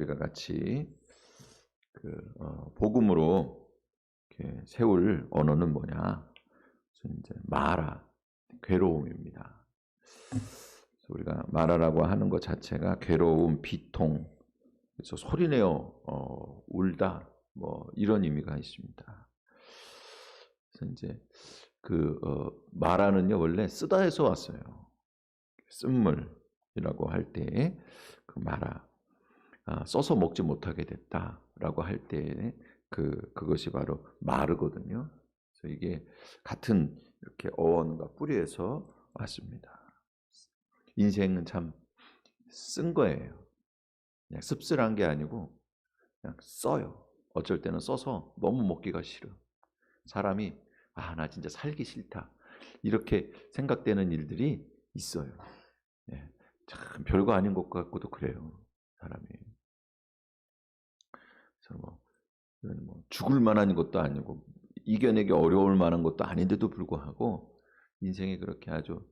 우리가 같이 그 어, 복음으로 세울 언어는 뭐냐? 이제 마라 괴로움입니다. 우리가 마라라고 하는 것 자체가 괴로움, 비통, 그래서 소리내어 어, 울다 뭐 이런 의미가 있습니다. 그래서 이제 그 어, 마라는요 원래 쓰다에서 왔어요. 쓴물이라고 할 때 그 마라 아, 써서 먹지 못하게 됐다라고 할 때 그 그것이 바로 마르거든요. 그래서 이게 같은 이렇게 어원과 뿌리에서 왔습니다. 인생은 참 쓴 거예요. 그냥 씁쓸한 게 아니고 그냥 써요. 어쩔 때는 써서 너무 먹기가 싫어. 사람이 아, 나 진짜 살기 싫다. 이렇게 생각되는 일들이 있어요. 네. 참 별거 아닌 것 같고도 그래요. 사람이. 뭐, 뭐 죽을 만한 것도 아니고 이겨내기 어려울 만한 것도 아닌데도 불구하고 인생이 그렇게 아주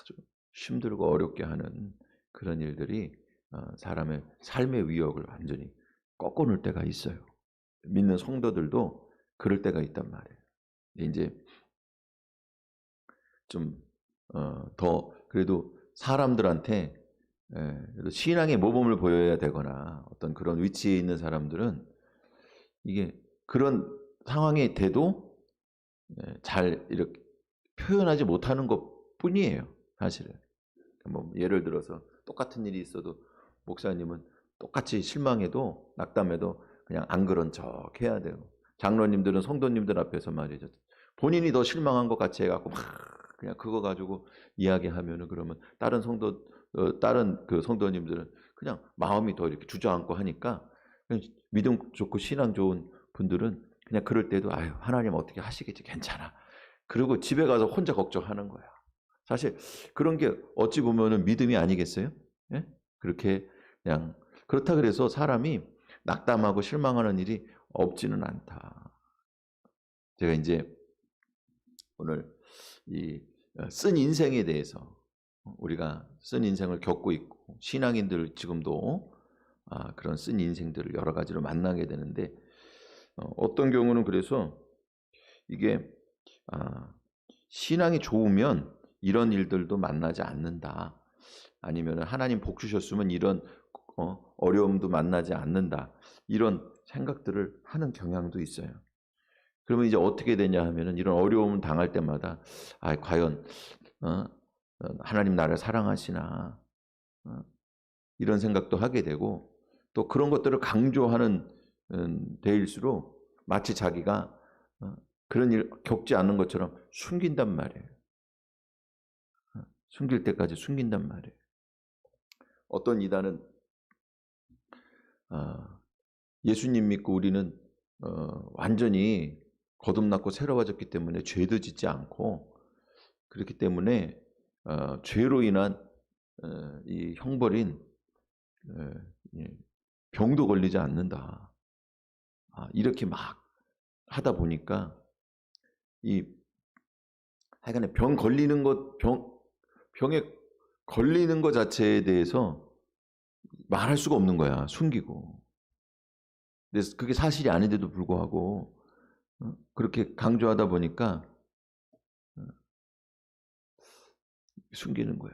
아주 힘들고 어렵게 하는 그런 일들이 어, 사람의 삶의 위협을 완전히 꺾어놓을 때가 있어요. 믿는 성도들도 그럴 때가 있단 말이에요. 이제 좀더 어, 그래도 사람들한테 예, 신앙의 모범을 보여야 되거나 어떤 그런 위치에 있는 사람들은 이게 그런 상황이 돼도 예, 잘 이렇게 표현하지 못하는 것 뿐이에요. 사실은. 뭐 예를 들어서 똑같은 일이 있어도 목사님은 똑같이 실망해도 낙담해도 그냥 안 그런 척 해야 돼요. 장로님들은 성도님들 앞에서 말이죠. 본인이 더 실망한 것 같이 해갖고 막 그냥 그거 가지고 이야기하면은 그러면 다른 성도 어, 다른 그 성도님들은 그냥 마음이 더 이렇게 주저앉고 하니까 믿음 좋고 신앙 좋은 분들은 그냥 그럴 때도 아유 하나님 어떻게 하시겠지 괜찮아. 그리고 집에 가서 혼자 걱정하는 거야. 사실 그런 게 어찌 보면은 믿음이 아니겠어요? 예? 그렇게 그냥 그렇다 그래서 사람이 낙담하고 실망하는 일이 없지는 않다. 제가 이제 오늘 이 쓴 인생에 대해서 우리가 쓴 인생을 겪고 있고 신앙인들 지금도 아, 그런 쓴 인생들을 여러 가지로 만나게 되는데 어, 어떤 경우는 그래서 이게 아, 신앙이 좋으면 이런 일들도 만나지 않는다. 아니면 하나님 복 주셨으면 이런 어, 어려움도 만나지 않는다. 이런 생각들을 하는 경향도 있어요. 그러면 이제 어떻게 되냐 하면은 이런 어려움을 당할 때마다 아 과연 어, 어, 하나님 나를 사랑하시나 어, 이런 생각도 하게 되고 또 그런 것들을 강조하는 음, 데일수록 마치 자기가 어, 그런 일 겪지 않는 것처럼 숨긴단 말이에요. 어, 숨길 때까지 숨긴단 말이에요. 어떤 이단은 어, 예수님 믿고 우리는 어, 완전히 거듭났고 새로워졌기 때문에 죄도 짓지 않고 그렇기 때문에 어, 죄로 인한 어, 이 형벌인 어, 병도 걸리지 않는다. 아, 이렇게 막 하다 보니까 이 하여간에 병 걸리는 것, 병, 병에 걸리는 것 자체에 대해서 말할 수가 없는 거야. 숨기고. 근데 그게 사실이 아닌데도 불구하고 어, 그렇게 강조하다 보니까 숨기는 거야.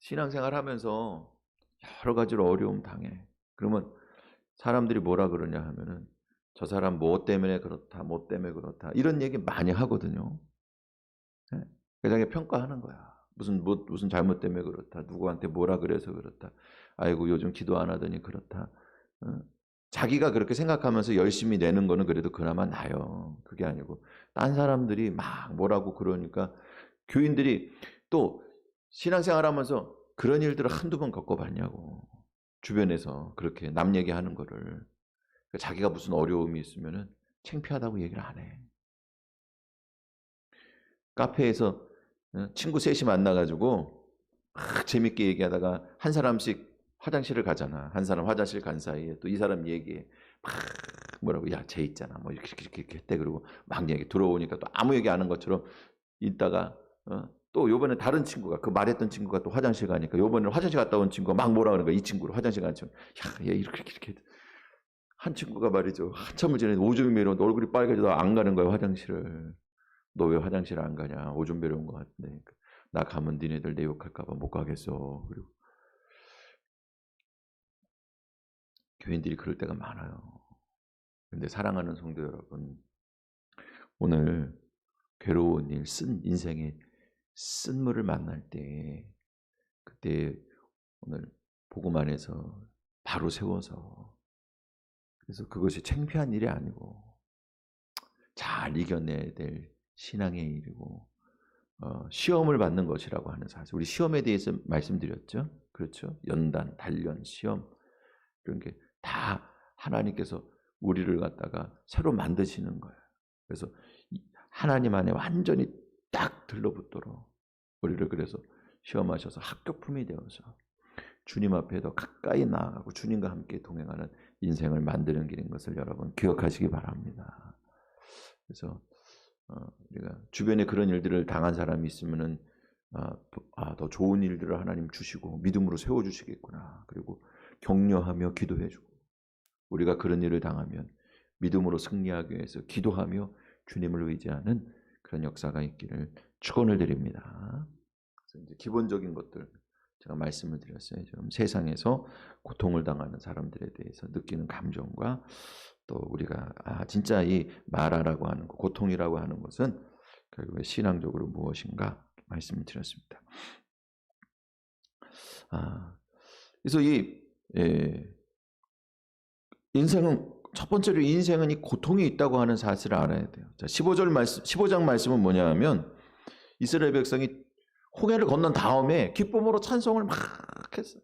신앙생활 하면서 여러 가지로 어려움 당해. 그러면 사람들이 뭐라 그러냐 하면은 저 사람 뭐 때문에 그렇다, 뭐 때문에 그렇다 이런 얘기 많이 하거든요. 그냥 예? 평가하는 거야. 무슨 뭐, 무슨 잘못 때문에 그렇다, 누구한테 뭐라 그래서 그렇다. 아이고 요즘 기도 안 하더니 그렇다. 어? 자기가 그렇게 생각하면서 열심히 내는 거는 그래도 그나마 나요. 그게 아니고 딴 사람들이 막 뭐라고 그러니까 교인들이 또 신앙생활 하면서 그런 일들을 한두 번 겪어봤냐고 주변에서 그렇게 남 얘기하는 거를 그러니까 자기가 무슨 어려움이 있으면은 창피하다고 얘기를 안 해. 카페에서 어, 친구 셋이 만나가지고 막 재밌게 얘기하다가 한 사람씩 화장실을 가잖아. 한 사람 화장실 간 사이에 또 이 사람 얘기해. 막 뭐라고 야 쟤 있잖아. 뭐 이렇게 이렇게 이렇게 했대. 그리고 막 얘기 들어오니까 또 아무 얘기 안 한 것처럼 있다가 어? 또 요번에 다른 친구가 그 말했던 친구가 또 화장실 가니까 요번에 화장실 갔다 온 친구가 막 뭐라 그러는 거야 이 친구를 화장실 가는 친구 야 얘 이렇게 이렇게 한 친구가 말이죠. 한참을 지내 오줌이 매려운데 얼굴이 빨개져서 안 가는 거야 화장실을 너 왜 화장실 안 가냐? 오줌 매려운 것 같은데. 나 가면 니네들 내 욕할까 봐 못 가겠어. 그리고 교인들이 그럴 때가 많아요. 근데 사랑하는 성도 여러분 오늘 괴로운 일, 쓴 인생의 쓴물을 만날 때 그때 오늘 복음 안에서 바로 세워서 그래서 그것이 창피한 일이 아니고 잘 이겨내야 될 신앙의 일이고 어, 시험을 받는 것이라고 하는 사실. 우리 시험에 대해서 말씀드렸죠? 그렇죠? 연단 단련 시험 이런 게 다 하나님께서 우리를 갖다가 새로 만드시는 거예요. 그래서 하나님 안에 완전히 딱 들러붙도록 우리를 그래서 시험하셔서 합격품이 되어서 주님 앞에 더 가까이 나아가고 주님과 함께 동행하는 인생을 만드는 길인 것을 여러분 기억하시기 바랍니다. 그래서 어, 우리가 주변에 그런 일들을 당한 사람이 있으면은 아, 아, 더 좋은 일들을 하나님 주시고 믿음으로 세워 주시겠구나. 그리고 격려하며 기도해 주고 우리가 그런 일을 당하면 믿음으로 승리하기 위해서 기도하며 주님을 의지하는 그런 역사가 있기를 축원을 드립니다. 이제 기본적인 것들 제가 말씀을 드렸어요. 좀 세상에서 고통을 당하는 사람들에 대해서 느끼는 감정과 또 우리가 아 진짜 이 마라라고 하는 것, 고통이라고 하는 것은 결국에 신앙적으로 무엇인가 말씀을 드렸습니다. 아 그래서 이 예, 인생은 첫 번째로 인생은 이 고통이 있다고 하는 사실을 알아야 돼요. 자, 15절 말씀, 15장 말씀은 뭐냐 하면 이스라엘 백성이 홍해를 건넌 다음에 기쁨으로 찬송을 막 했어.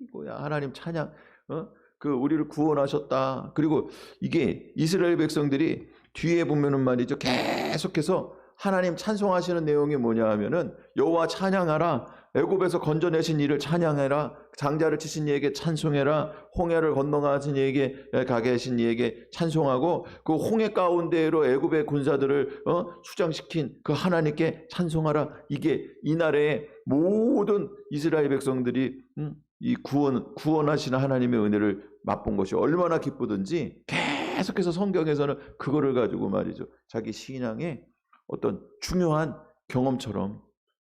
이거야 하나님 찬양. 어? 그 우리를 구원하셨다. 그리고 이게 이스라엘 백성들이 뒤에 보면은 말이죠. 계속해서 하나님 찬송하시는 내용이 뭐냐 하면은 여호와 찬양하라. 애굽에서 건져내신 이를 찬양해라. 장자를 치신 이에게 찬송해라. 홍해를 건너가신 이에게 가게 하신 이에게 찬송하고 그 홍해 가운데로 애굽의 군사들을 어? 수장시킨 그 하나님께 찬송하라. 이게 이날에 모든 이스라엘 백성들이 음? 이 구원 구원하시는 하나님의 은혜를 맛본 것이 얼마나 기쁘든지 계속해서 성경에서는 그거를 가지고 말이죠. 자기 신앙의 어떤 중요한 경험처럼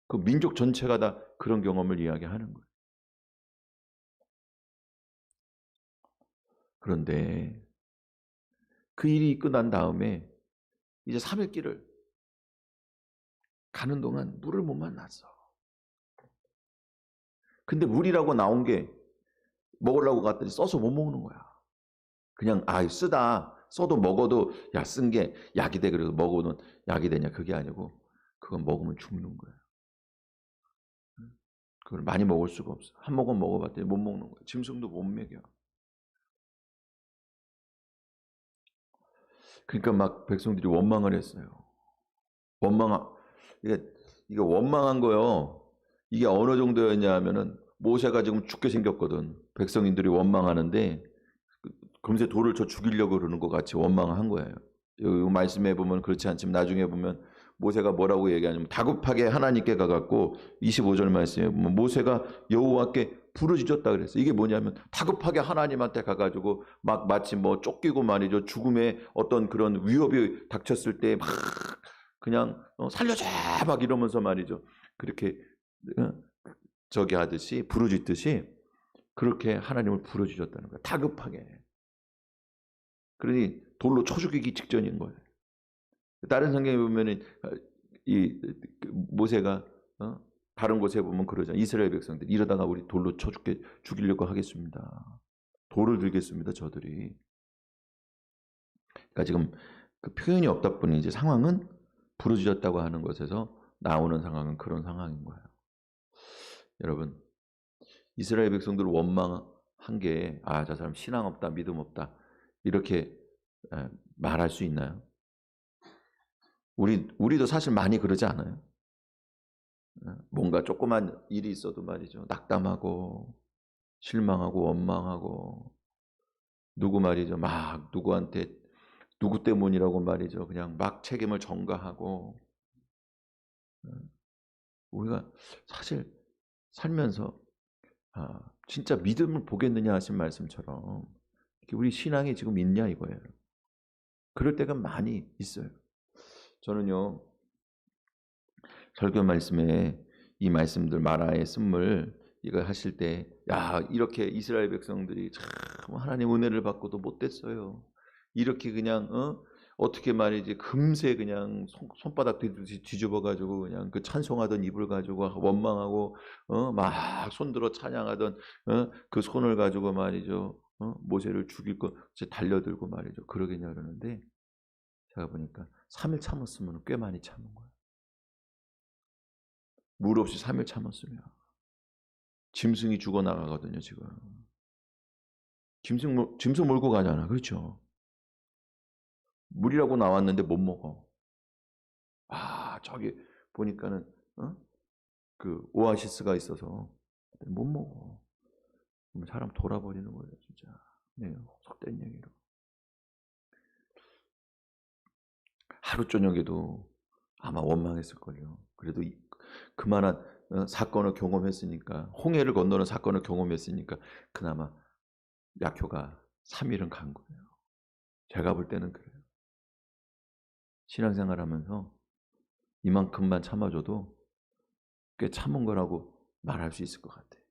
그 민족 전체가 다 그런 경험을 이야기하는 거예요. 그런데 그 일이 끝난 다음에 이제 3일 길을 가는 동안 물을 못 만났어. 근데 물이라고 나온 게 먹으려고 갔더니 써서 못 먹는 거야. 그냥 아 쓰다 써도 먹어도 야 쓴 게 약이 돼 그래서 먹어도 약이 되냐 그게 아니고 그건 먹으면 죽는 거예요. 그걸 많이 먹을 수가 없어. 한 모금 먹어봤더니 못 먹는 거야. 짐승도 못 먹여. 그러니까 막 백성들이 원망을 했어요. 원망, 이게, 이게 원망한 거요. 이게 어느 정도였냐 하면은 모세가 지금 죽게 생겼거든. 백성인들이 원망하는데 금세 돌을 쳐 죽이려고 그러는 것 같이 원망한 거예요. 여기 말씀해 보면 그렇지 않지만 나중에 보면 모세가 뭐라고 얘기하냐면 다급하게 하나님께 가갖고 25절 말씀에 모세가 여호와께 부르짖었다 그랬어요. 이게 뭐냐면 다급하게 하나님한테 가가지고 막 마치 뭐 쫓기고 말이죠. 죽음의 어떤 그런 위협이 닥쳤을 때 막 그냥 어, 살려줘 막 이러면서 말이죠. 그렇게 어, 저기 하듯이 부르짖듯이 그렇게 하나님을 부르짖었다는 거예요. 다급하게. 그러니 돌로 쳐 죽이기 직전인 거예요. 다른 성경에 보면은 어, 이그 모세가 어? 다른 곳에 보면 그러죠. 이스라엘 백성들 이러다가 우리 돌로 쳐 죽게 죽이려고 하겠습니다. 돌을 들겠습니다. 저들이. 그러니까 지금 그 표현이 없다 보니 이제 상황은 부르짖었다고 하는 것에서 나오는 상황은 그런 상황인 거예요. 여러분 이스라엘 백성들 원망한 게 아 저 사람 신앙 없다 믿음 없다 이렇게 말할 수 있나요? 우리 우리도 사실 많이 그러지 않아요? 뭔가 조그만 일이 있어도 말이죠. 낙담하고 실망하고 원망하고 누구 말이죠. 막 누구한테 누구 때문이라고 말이죠. 그냥 막 책임을 전가하고 우리가 사실 살면서 아, 진짜 믿음을 보겠느냐 하신 말씀처럼 우리 신앙이 지금 있냐 이거예요. 그럴 때가 많이 있어요. 저는요 설교 말씀에 이 말씀들 마라의 쓴물 이거 하실 때 야 이렇게 이스라엘 백성들이 참 하나님 은혜를 받고도 못됐어요. 이렇게 그냥 어? 어떻게 말이지 금세 그냥 손, 바닥 뒤, 뒤집어 가지고 그냥 그 찬송하던 입을 가지고 원망하고 어? 막 손들어 찬양하던 어 그 손을 가지고 말이죠 어? 모세를 죽일 거 달려들고 말이죠. 그러겠냐 그러는데 제가 보니까 3일 참았으면 꽤 많이 참은 거예요. 물 없이 3일 참았으면 짐승이 죽어 나가거든요 지금. 짐승 짐승 몰고 가잖아 그렇죠? 물이라고 나왔는데 못 먹어. 아, 저기 보니까는 어? 그 오아시스가 있어서 못 먹어. 사람 돌아버리는 거예요, 진짜. 네, 속된 얘기로. 하루 저녁에도 아마 원망했을걸요. 그래도 이, 그만한 어, 사건을 경험했으니까 홍해를 건너는 사건을 경험했으니까 그나마 약효가 3일은 간 거예요. 제가 볼 때는 그래요. 신앙생활 하면서 이만큼만 참아줘도 꽤 참은 거라고 말할 수 있을 것 같아요.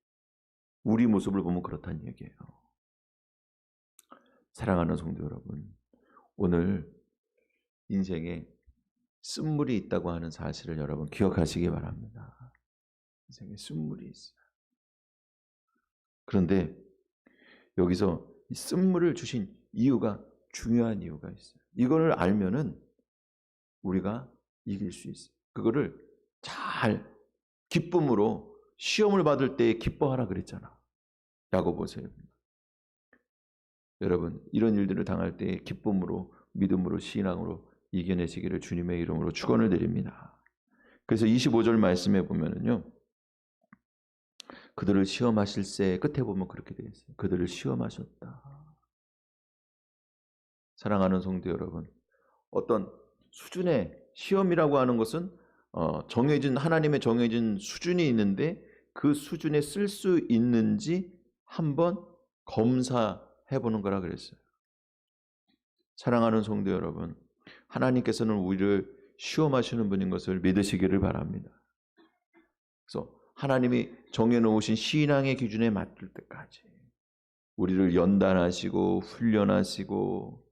우리 모습을 보면 그렇다는 얘기예요. 사랑하는 성도 여러분, 오늘 인생에 쓴물이 있다고 하는 사실을 여러분 기억하시기 바랍니다. 인생에 쓴물이 있어요. 그런데 여기서 쓴물을 주신 이유가 중요한 이유가 있어요. 이걸 알면은 우리가 이길 수 있어요. 그거를 잘 기쁨으로 시험을 받을 때 기뻐하라 그랬잖아. 야고보서요. 여러분 이런 일들을 당할 때 기쁨으로 믿음으로 신앙으로 이겨내시기를 주님의 이름으로 축원을 드립니다. 그래서 25절 말씀에 보면은요. 그들을 시험하실 새 끝에 보면 그렇게 되어 있어요. 그들을 시험하셨다. 사랑하는 성도 여러분, 어떤 수준의 시험이라고 하는 것은 어, 정해진 하나님의 정해진 수준이 있는데 그 수준에 쓸 수 있는지 한번 검사해 보는 거라 그랬어요. 사랑하는 성도 여러분, 하나님께서는 우리를 시험하시는 분인 것을 믿으시기를 바랍니다. 그래서 하나님이 정해놓으신 신앙의 기준에 맞을 때까지 우리를 연단하시고 훈련하시고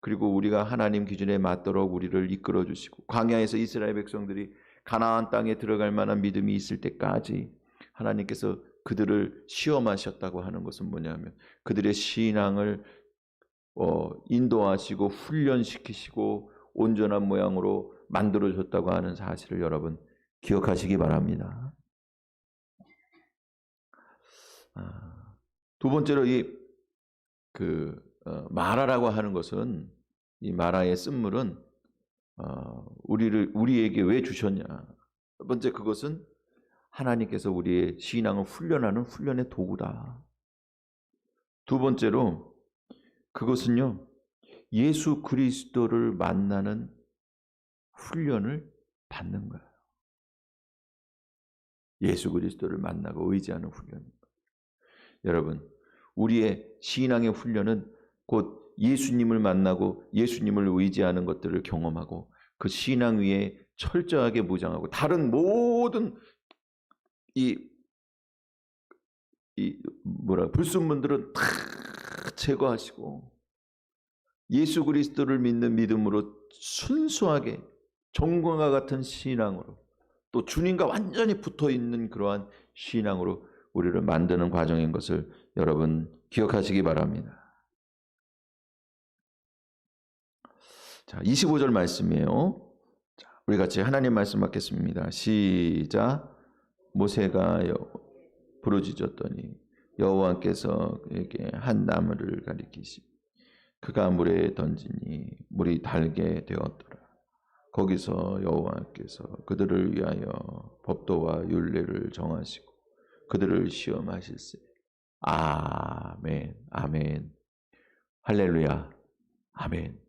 그리고 우리가 하나님 기준에 맞도록 우리를 이끌어 주시고 광야에서 이스라엘 백성들이 가나안 땅에 들어갈 만한 믿음이 있을 때까지 하나님께서 그들을 시험하셨다고 하는 것은 뭐냐면 그들의 신앙을 어, 인도하시고 훈련시키시고 온전한 모양으로 만들어 줬다고 하는 사실을 여러분 기억하시기 바랍니다. 아, 두 번째로 이그 어, 마라라고 하는 것은 이 마라의 쓴물은 어, 우리를 우리에게 왜 주셨냐? 첫 번째 그것은 하나님께서 우리의 신앙을 훈련하는 훈련의 도구다. 두 번째로 그것은요 예수 그리스도를 만나는 훈련을 받는 거예요. 예수 그리스도를 만나고 의지하는 훈련입니다. 여러분, 우리의 신앙의 훈련은 곧 예수님을 만나고 예수님을 의지하는 것들을 경험하고 그 신앙 위에 철저하게 무장하고 다른 모든 이, 이 뭐라 불순문들은 다 제거하시고 예수 그리스도를 믿는 믿음으로 순수하게 정광과 같은 신앙으로 또 주님과 완전히 붙어 있는 그러한 신앙으로 우리를 만드는 과정인 것을 여러분 기억하시기 바랍니다. 자, 25절 말씀이에요. 자, 우리 같이 하나님 말씀 받겠습니다. 시작. 모세가 부르짖었더니 여호와께서 그에게 한 나무를 가리키시 그가 물에 던지니 물이 달게 되었더라. 거기서 여호와께서 그들을 위하여 법도와 율례를 정하시고 그들을 시험하실세. 아멘, 아멘, 할렐루야, 아멘.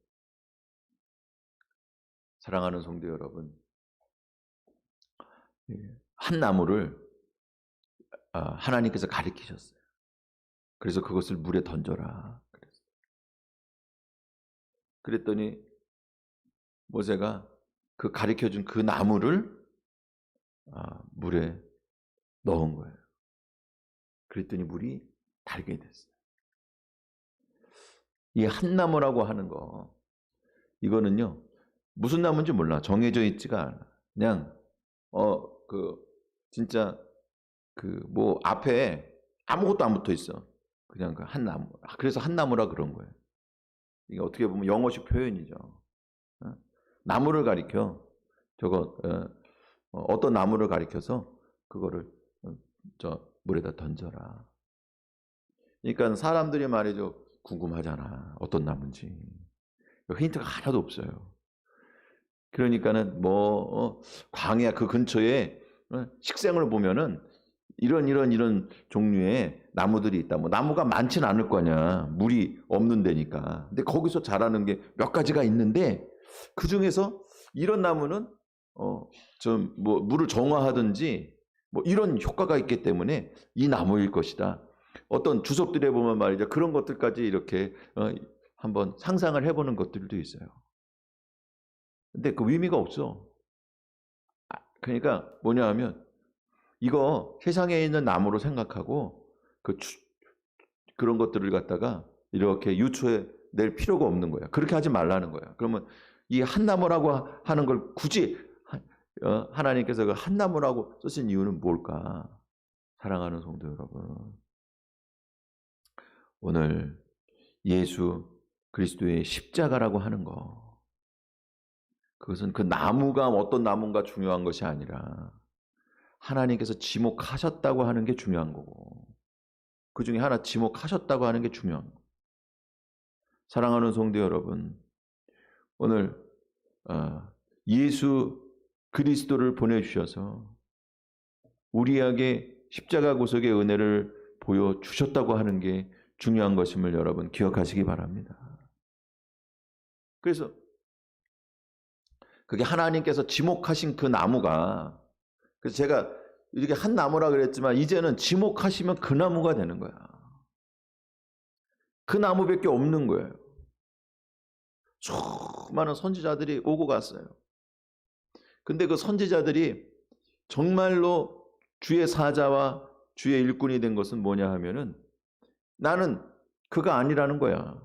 사랑하는 성도 여러분, 예, 한 나무를 아, 하나님께서 가리키셨어요. 그래서 그것을 물에 던져라. 그랬더니 모세가 그 가리켜준 그 나무를 아, 물에 넣은 거예요. 그랬더니 물이 달게 됐어요. 이 한나무라고 하는 거, 이거는요, 무슨 나무인지 몰라. 정해져 있지가 않아. 그냥, 어, 그, 진짜, 그, 뭐, 앞에 아무것도 안 붙어 있어. 그냥 그 한나무. 아, 그래서 한나무라 그런 거예요. 이게 어떻게 보면 영어식 표현이죠. 어? 나무를 가리켜. 저거, 어, 어떤 나무를 가리켜서 그거를 어, 저 물에다 던져라. 그러니까 사람들이 말이죠. 궁금하잖아. 어떤 나무인지. 힌트가 하나도 없어요. 그러니까는 뭐 어, 광야 그 근처에 어, 식생을 보면은 이런 이런 이런 종류의 나무들이 있다. 뭐 나무가 많지는 않을 거냐. 물이 없는 데니까. 근데 거기서 자라는 게 몇 가지가 있는데 그 중에서 이런 나무는 어좀 뭐 물을 정화하든지 뭐 이런 효과가 있기 때문에 이 나무일 것이다. 어떤 주석들에 보면 말이죠. 그런 것들까지 이렇게 어, 한번 상상을 해보는 것들도 있어요. 근데 그 의미가 없어. 아, 그러니까 뭐냐 하면 이거 세상에 있는 나무로 생각하고 그 추- 그런 것들을 갖다가 이렇게 유추해 낼 필요가 없는 거야. 그렇게 하지 말라는 거야. 그러면 이 한나무라고 하는 걸 굳이 하- 어, 하나님께서 그 한나무라고 쓰신 이유는 뭘까? 사랑하는 성도 여러분. 오늘 예수 그리스도의 십자가라고 하는 거. 그것은 그 나무가 어떤 나무가 중요한 것이 아니라 하나님께서 지목하셨다고 하는 게 중요한 거고 그 중에 하나 지목하셨다고 하는 게 중요한 거. 사랑하는 성도 여러분, 오늘 어, 예수 그리스도를 보내주셔서 우리에게 십자가 구속의 은혜를 보여 주셨다고 하는 게 중요한 것임을 여러분 기억하시기 바랍니다. 그래서 그게 하나님께서 지목하신 그 나무가 그래서 제가 이렇게 한 나무라 그랬지만 이제는 지목하시면 그 나무가 되는 거야. 그 나무밖에 없는 거예요. 수많은 선지자들이 오고 갔어요. 근데 그 선지자들이 정말로 주의 사자와 주의 일꾼이 된 것은 뭐냐 하면은 나는 그가 아니라는 거야.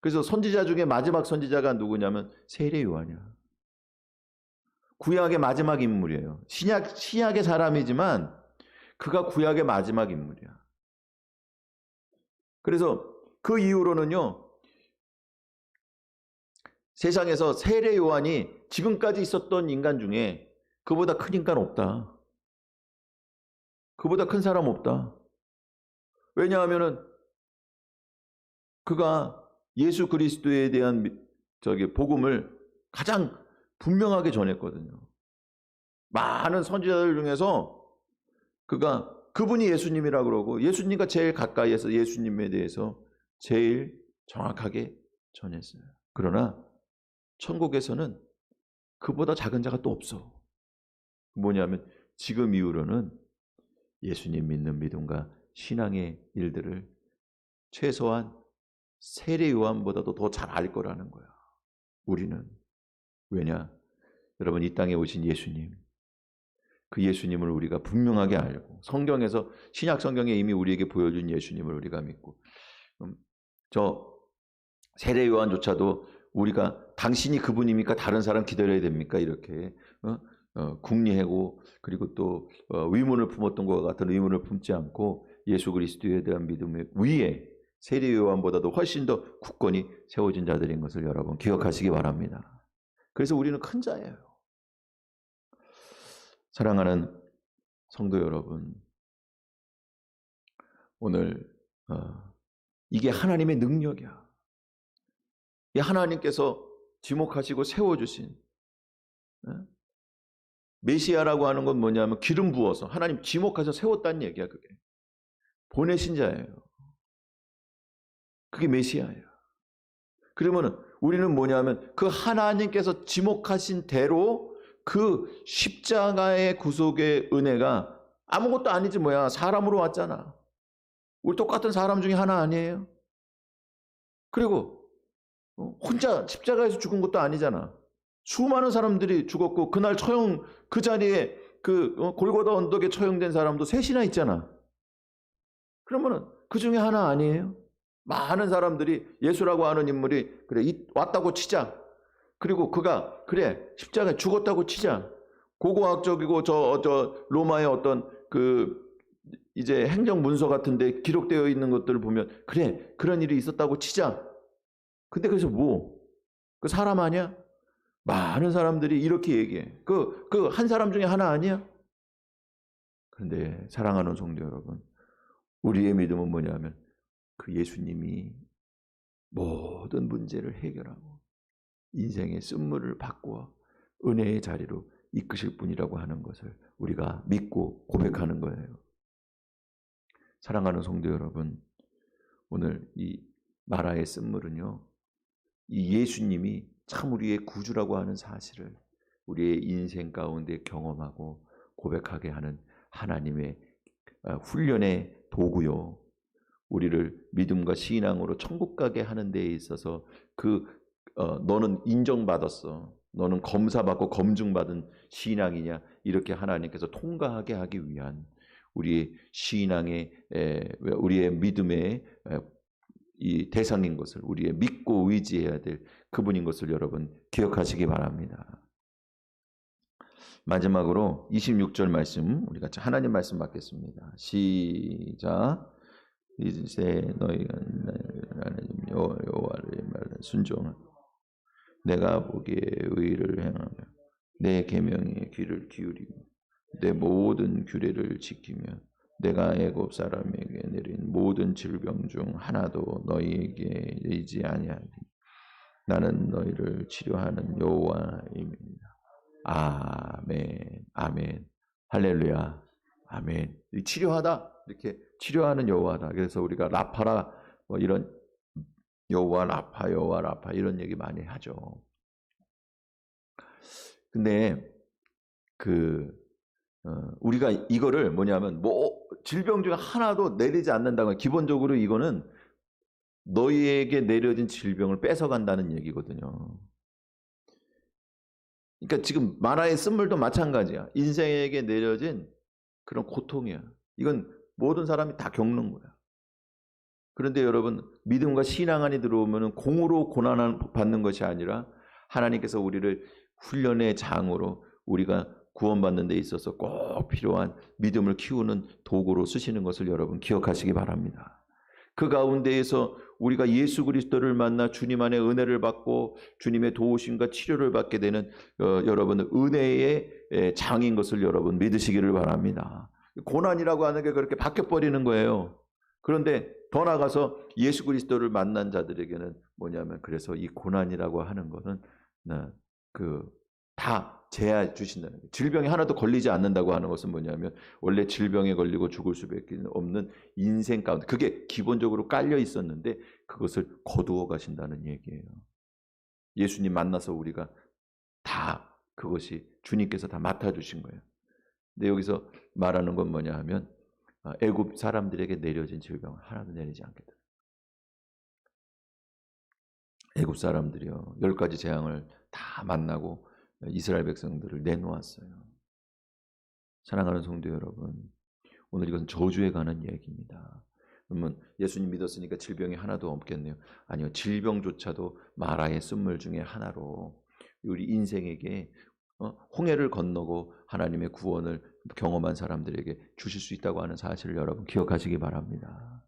그래서 선지자 중에 마지막 선지자가 누구냐면 세례 요한이야. 구약의 마지막 인물이에요. 신약 신약의 사람이지만 그가 구약의 마지막 인물이야. 그래서 그 이후로는요. 세상에서 세례 요한이 지금까지 있었던 인간 중에 그보다 큰 인간 없다. 그보다 큰 사람 없다. 왜냐하면은 그가 예수 그리스도에 대한 미- 저기 복음을 가장 분명하게 전했거든요. 많은 선지자들 중에서 그가 그분이 예수님이라 그러고 예수님과 제일 가까이에서 예수님에 대해서 제일 정확하게 전했어요. 그러나 천국에서는 그보다 작은 자가 또 없어. 뭐냐면 지금 이후로는 예수님 믿는 믿음과 신앙의 일들을 최소한 세례 요한보다도 더 잘 알 거라는 거야. 우리는 왜냐? 여러분 이 땅에 오신 예수님 그 예수님을 우리가 분명하게 알고 성경에서 신약 성경에 이미 우리에게 보여준 예수님을 우리가 믿고 음, 저 세례 요한조차도 우리가 당신이 그분입니까 다른 사람 기다려야 됩니까 이렇게 어? 어, 궁리하고 그리고 또 어, 의문을 품었던 것과 같은 의문을 품지 않고 예수 그리스도에 대한 믿음의 위에 세례 요한보다도 훨씬 더 굳건히 세워진 자들인 것을 여러분 기억하시기 바랍니다. 그래서 우리는 큰 자예요. 사랑하는 성도 여러분, 오늘 어, 이게 하나님의 능력이야. 이 하나님께서 지목하시고 세워주신 어? 메시아라고 하는 건 뭐냐면 기름 부어서 하나님 지목하셔 세웠다는 얘기야 그게 보내신 자예요. 그게 메시아예요. 그러면은 우리는 뭐냐면 그 하나님께서 지목하신 대로 그 십자가의 구속의 은혜가 아무것도 아니지 뭐야. 사람으로 왔잖아. 우리 똑같은 사람 중에 하나 아니에요? 그리고 어, 혼자 십자가에서 죽은 것도 아니잖아. 수많은 사람들이 죽었고 그날 처형 그 자리에 그 어, 골고다 언덕에 처형된 사람도 셋이나 있잖아. 그러면은 그 중에 하나 아니에요? 많은 사람들이 예수라고 하는 인물이 그래 이- 왔다고 치자. 그리고 그가 그래 십자가에 죽었다고 치자. 고고학적이고 저 저 로마의 어떤 그 이제 행정 문서 같은데 기록되어 있는 것들을 보면 그래 그런 일이 있었다고 치자. 근데 그래서 뭐? 그 사람 아니야? 많은 사람들이 이렇게 얘기해. 그 그 한 사람 중에 하나 아니야? 그런데 사랑하는 성도 여러분, 우리의 믿음은 뭐냐면 그 예수님이 모든 문제를 해결하고 인생의 쓴물을 바꾸어 은혜의 자리로 이끄실 분이라고 하는 것을 우리가 믿고 고백하는 거예요. 사랑하는 성도 여러분, 오늘 이 마라의 쓴물은요, 이 예수님이 참 우리의 구주라고 하는 사실을 우리의 인생 가운데 경험하고 고백하게 하는 하나님의 어, 훈련의 도구요. 우리를 믿음과 신앙으로 천국 가게 하는 데에 있어서 그 어, 너는 인정받았어. 너는 검사받고 검증받은 신앙이냐 이렇게 하나님께서 통과하게 하기 위한 우리의 신앙의 에, 우리의 믿음의 에, 이 대상인 것을 우리의 믿고 의지해야 될 그분인 것을 여러분 기억하시기 바랍니다. 마지막으로 26절 말씀 우리가 하나님 말씀 받겠습니다. 시작. 이제 너희가 하나님 여호- 여호와의 말을 순종하 내가 보기에 의를 행하며 내 계명에 귀를 기울이며 내 모든 규례를 지키며 내가 애굽 사람에게 내린 모든 질병 중 하나도 너희에게 이지 아니하리 나는 너희를 치료하는 여호와입니다. 아멘, 아멘, 할렐루야, 아멘. 이 치료하다 이렇게 치료하는 여호와다. 그래서 우리가 라파라 뭐 이런 여호와 라파, 여호와 라파 이런 얘기 많이 하죠. 근데 그 어, 우리가 이거를 뭐냐면 뭐 질병 중에 하나도 내리지 않는다고 기본적으로 이거는 너희에게 내려진 질병을 뺏어간다는 얘기거든요. 그러니까 지금 만화의 쓴물도 마찬가지야. 인생에게 내려진 그런 고통이야. 이건 모든 사람이 다 겪는 거야. 그런데 여러분 믿음과 신앙 안에 들어오면 공으로 고난을 받는 것이 아니라 하나님께서 우리를 훈련의 장으로 우리가 구원받는 데 있어서 꼭 필요한 믿음을 키우는 도구로 쓰시는 것을 여러분 기억하시기 바랍니다. 그 가운데에서 우리가 예수 그리스도를 만나 주님 안에 은혜를 받고 주님의 도우심과 치료를 받게 되는 어, 여러분 은혜의 에, 장인 것을 여러분 믿으시기를 바랍니다. 고난이라고 하는 게 그렇게 바뀌어 버리는 거예요. 그런데 더 나가서 예수 그리스도를 만난 자들에게는 뭐냐면 그래서 이 고난이라고 하는 것은 그다 제하 주신다는 거예요. 질병이 하나도 걸리지 않는다고 하는 것은 뭐냐면 원래 질병에 걸리고 죽을 수밖에 없는 인생 가운데 그게 기본적으로 깔려 있었는데 그것을 거두어 가신다는 얘기예요. 예수님 만나서 우리가 다 그것이 주님께서 다 맡아 주신 거예요. 근데 여기서 말하는 건 뭐냐 하면 아, 애굽 사람들에게 내려진 질병을 하나도 내리지 않겠다. 애굽 사람들이요 열 가지 재앙을 다 만나고 이스라엘 백성들을 내놓았어요. 사랑하는 성도 여러분, 오늘 이건 저주에 관한 얘기입니다. 그러면 예수님 믿었으니까 질병이 하나도 없겠네요. 아니요, 질병조차도 마라의 쓴물 중에 하나로 우리 인생에게 어, 홍해를 건너고 하나님의 구원을 경험한 사람들에게 주실 수 있다고 하는 사실을 여러분 기억하시기 바랍니다.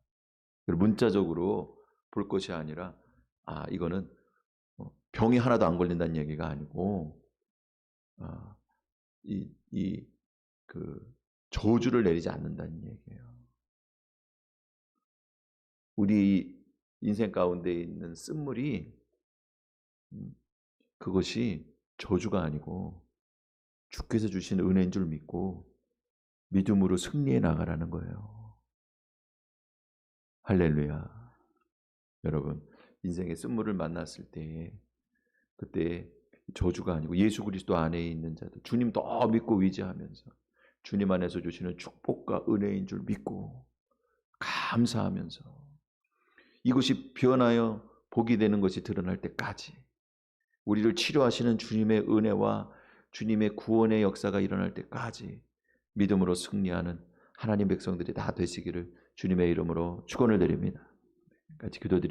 문자적으로 볼 것이 아니라 아 이거는 어, 병이 하나도 안 걸린다는 얘기가 아니고 아, 이, 이, 그, 저주를 내리지 않는다는 얘기예요. 우리 인생 가운데 있는 쓴물이, 음, 그것이 저주가 아니고 주께서 주신 은혜인 줄 믿고 믿음으로 승리해 나가라는 거예요. 할렐루야. 여러분, 인생의 쓴물을 만났을 때, 그때 저주가 아니고 예수 그리스도 안에 있는 자들 주님 더 믿고 의지하면서 주님 안에서 주시는 축복과 은혜인 줄 믿고 감사하면서 이것이 변하여 복이 되는 것이 드러날 때까지 우리를 치료하시는 주님의 은혜와 주님의 구원의 역사가 일어날 때까지 믿음으로 승리하는 하나님 백성들이 다 되시기를 주님의 이름으로 축원을 드립니다. 같이 기도드리